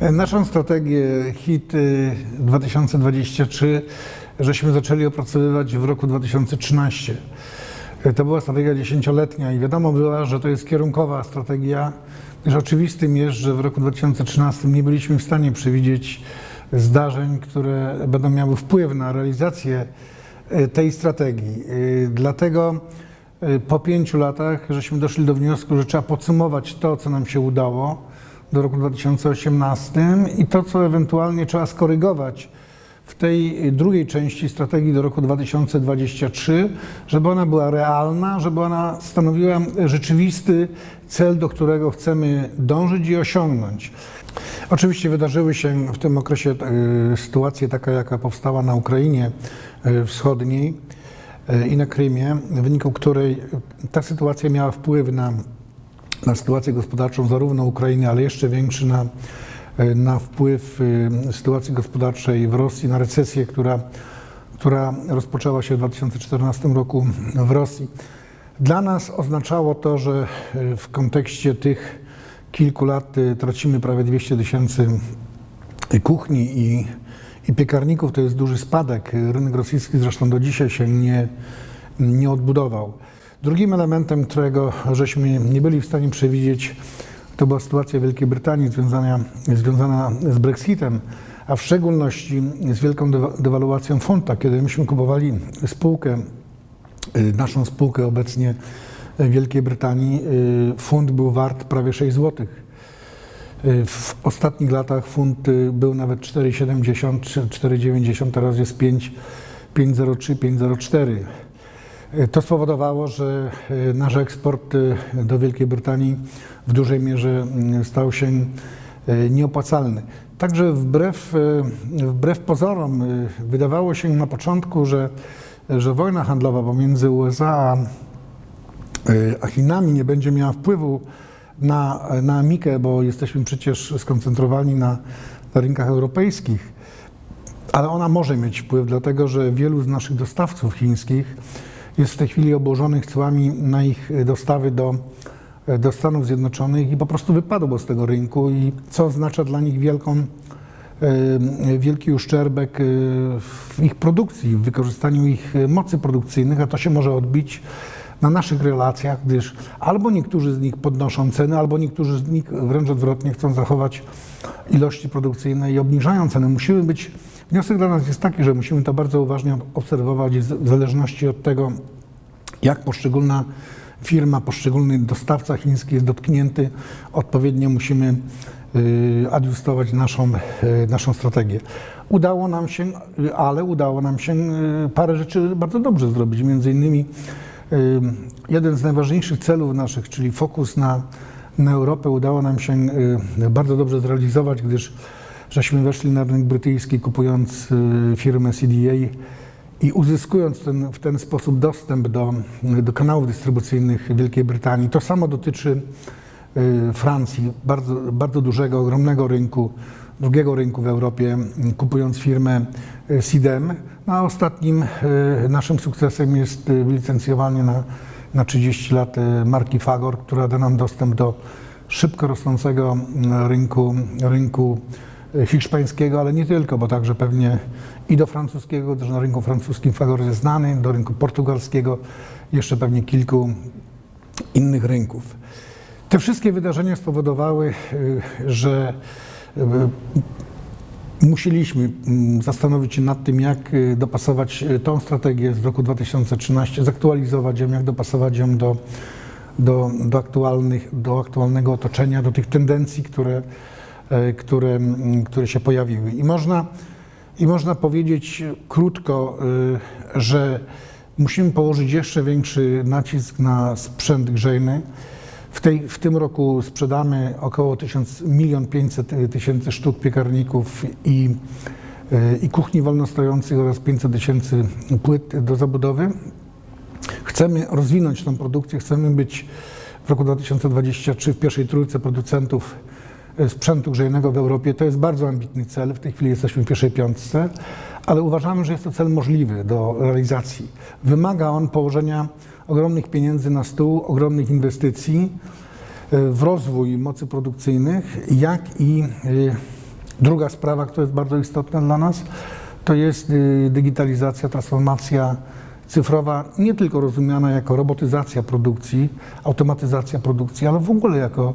Naszą strategię HIT y, 2023 żeśmy zaczęli opracowywać w roku 2013. Y, To była strategia dziesięcioletnia i wiadomo było, że to jest kierunkowa strategia, gdyż oczywistym jest, że w roku 2013 nie byliśmy w stanie przewidzieć zdarzeń, które będą miały wpływ na realizację y, tej strategii. Y, Dlatego y, po pięciu latach żeśmy doszli do wniosku, że trzeba podsumować to, co nam się udało do roku 2018 i to, co ewentualnie trzeba skorygować w tej drugiej części strategii do roku 2023, żeby ona była realna, żeby ona stanowiła rzeczywisty cel, do którego chcemy dążyć i osiągnąć. Oczywiście wydarzyły się w tym okresie e, sytuacje taka, jaka powstała na Ukrainie e, Wschodniej e, i na Krymie, w wyniku której ta sytuacja miała wpływ na, na sytuację gospodarczą zarówno Ukrainy, ale jeszcze większy na, e, na wpływ e, sytuacji gospodarczej w Rosji, na recesję, która, która rozpoczęła się w 2014 roku w Rosji. Dla nas oznaczało to, że e, w kontekście tych kilku lat tracimy prawie 200 tysięcy kuchni i, i piekarników. To jest duży spadek. Rynek rosyjski zresztą do dzisiaj się nie, nie odbudował. Drugim elementem, którego żeśmy nie byli w stanie przewidzieć, to była sytuacja Wielkiej Brytanii związana, związana z Brexitem, a w szczególności z wielką dewa- dewaluacją funta. Kiedy myśmy kupowali spółkę, y, naszą spółkę obecnie w Wielkiej Brytanii, y, funt był wart prawie 6 zł. W ostatnich latach funt y, był nawet 4,70 czy 4,90, teraz jest 5, 5,03, 5,04. To spowodowało, że y, nasz eksport y, do Wielkiej Brytanii w dużej mierze y, stał się y, nieopłacalny. Także wbrew, wbrew pozorom wydawało się na początku, że, że wojna handlowa pomiędzy USA a a Chinami nie będzie miała wpływu na, na Amikę, bo jesteśmy przecież skoncentrowani na, na rynkach europejskich, ale ona może mieć wpływ, dlatego że wielu z naszych dostawców chińskich jest w tej chwili obłożonych cłami na ich dostawy do, do Stanów Zjednoczonych i po prostu wypadło z tego rynku, i co oznacza dla nich wielką, y, wielki uszczerbek y, w ich produkcji, w wykorzystaniu ich mocy produkcyjnych, a to się może odbić na naszych relacjach, gdyż albo niektórzy z nich podnoszą ceny, albo niektórzy z nich wręcz odwrotnie chcą zachować ilości produkcyjne i obniżają ceny. Musimy być, wniosek dla nas jest taki, że musimy to bardzo uważnie obserwować w zależności od tego, jak poszczególna firma, poszczególny dostawca chiński jest dotknięty, odpowiednio musimy y, adjustować naszą, y, naszą strategię. Udało nam się, ale udało nam się y, parę rzeczy bardzo dobrze zrobić. Między innymi jeden z najważniejszych celów naszych, czyli fokus na, na Europę, udało nam się bardzo dobrze zrealizować, gdyż żeśmy weszli na rynek brytyjski kupując y, firmę CDA i uzyskując ten, w ten sposób dostęp do, do kanałów dystrybucyjnych Wielkiej Brytanii. To samo dotyczy y, Francji, bardzo, bardzo dużego, ogromnego rynku, drugiego rynku w Europie, kupując firmę y, Sidem. No, a ostatnim naszym sukcesem jest wylicencjowanie na, na 30 lat marki Fagor, która da nam dostęp do szybko rosnącego rynku, rynku hiszpańskiego, ale nie tylko, bo także pewnie i do francuskiego, też na rynku francuskim Fagor jest znany, do rynku portugalskiego, jeszcze pewnie kilku innych rynków. Te wszystkie wydarzenia spowodowały, y, że y, musieliśmy mm, zastanowić się nad tym, jak y, dopasować tą strategię z roku 2013, zaktualizować ją, jak dopasować ją do, do, do, aktualnych, do aktualnego otoczenia, do tych tendencji, które, które, mm, które się pojawiły. I można, I można powiedzieć krótko, y, że musimy położyć jeszcze większy nacisk na sprzęt grzejny. W, tej, w tym roku sprzedamy około 1000, 1 500 tysięcy sztuk piekarników i, y, i kuchni wolnostojących oraz 500 tysięcy płyt do zabudowy. Chcemy rozwinąć tę produkcję, chcemy być w roku 2023 w pierwszej trójce producentów e, sprzętu grzejnego w Europie. To jest bardzo ambitny cel, w tej chwili jesteśmy w pierwszej piątce, ale uważamy, że jest to cel możliwy do realizacji. Wymaga on położenia ogromnych pieniędzy na stół, ogromnych inwestycji e, w rozwój mocy produkcyjnych, jak i Druga sprawa, która jest bardzo istotna dla nas, to jest digitalizacja, transformacja cyfrowa, nie tylko rozumiana jako robotyzacja produkcji, automatyzacja produkcji, ale w ogóle jako,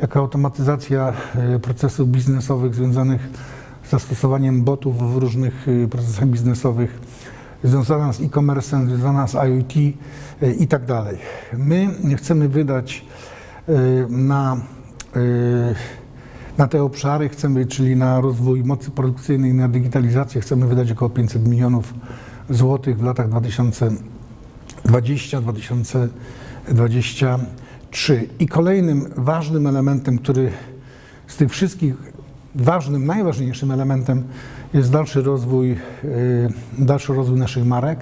jako automatyzacja y, procesów biznesowych związanych z zastosowaniem botów w różnych y, procesach biznesowych, związana z e-commerce, związana z IoT y, i tak dalej. My chcemy wydać na na te obszary chcemy, czyli na rozwój mocy produkcyjnej, na digitalizację, chcemy wydać około 500 milionów złotych w latach 2020-2023. I kolejnym ważnym elementem, który z tych wszystkich, ważnym, najważniejszym elementem jest dalszy rozwój, y, dalszy rozwój naszych marek,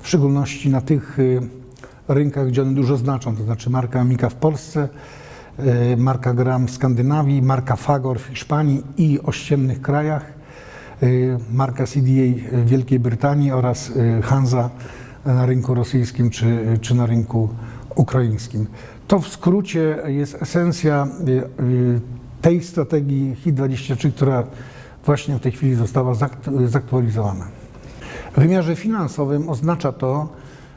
w szczególności na tych y, rynkach, gdzie one dużo znaczą, to znaczy marka Amika w Polsce, y, marka Gram w Skandynawii, marka Fagor w Hiszpanii i ościennych krajach, marka CDA w Wielkiej Brytanii oraz Hansa na rynku rosyjskim czy, czy na rynku ukraińskim. To w skrócie jest esencja y, y, tej strategii HIT-23, która właśnie w tej chwili została zakt- zaktualizowana. W wymiarze finansowym oznacza to,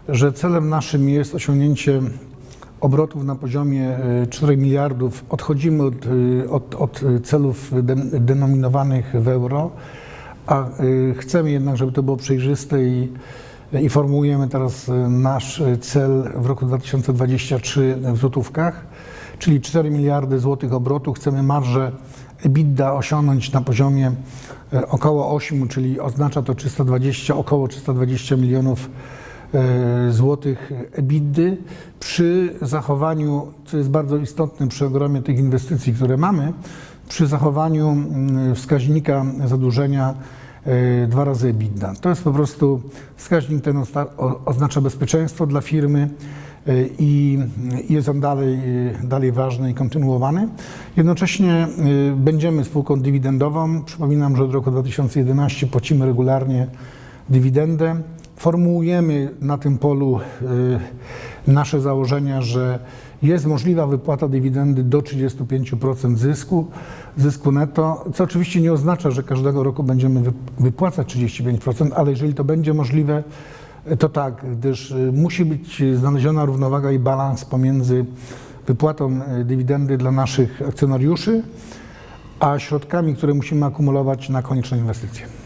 że celem naszym jest osiągnięcie obrotów na poziomie y, 4 miliardów. Odchodzimy od, y, od, od celów de- denominowanych w euro, a y, chcemy jednak, żeby to było przejrzyste i, i formułujemy teraz y, nasz y, cel w roku 2023 w złotówkach, czyli 4 miliardy złotych obrotu. Chcemy marżę EBITDA osiągnąć na poziomie e, około 8, czyli oznacza to 320, około 320 milionów złotych EBITDY przy zachowaniu, co jest bardzo istotne przy ogromie tych inwestycji, które mamy, przy zachowaniu mm, wskaźnika zadłużenia dwa razy EBITDA. To jest po prostu wskaźnik ten oznacza bezpieczeństwo dla firmy e, i jest on dalej, e, dalej ważny i kontynuowany. Jednocześnie będziemy spółką dywidendową. Przypominam, że od roku 2011 płacimy regularnie dywidendę. Formułujemy na tym polu nasze założenia, że jest możliwa wypłata dywidendy do 35% zysku, zysku netto, co oczywiście nie oznacza, że każdego roku będziemy wy- wypłacać 35%, ale jeżeli to będzie możliwe, to tak, gdyż y, musi być znaleziona równowaga i balans pomiędzy wypłatą y, dywidendy dla naszych akcjonariuszy, a środkami, które musimy akumulować na konieczne inwestycje.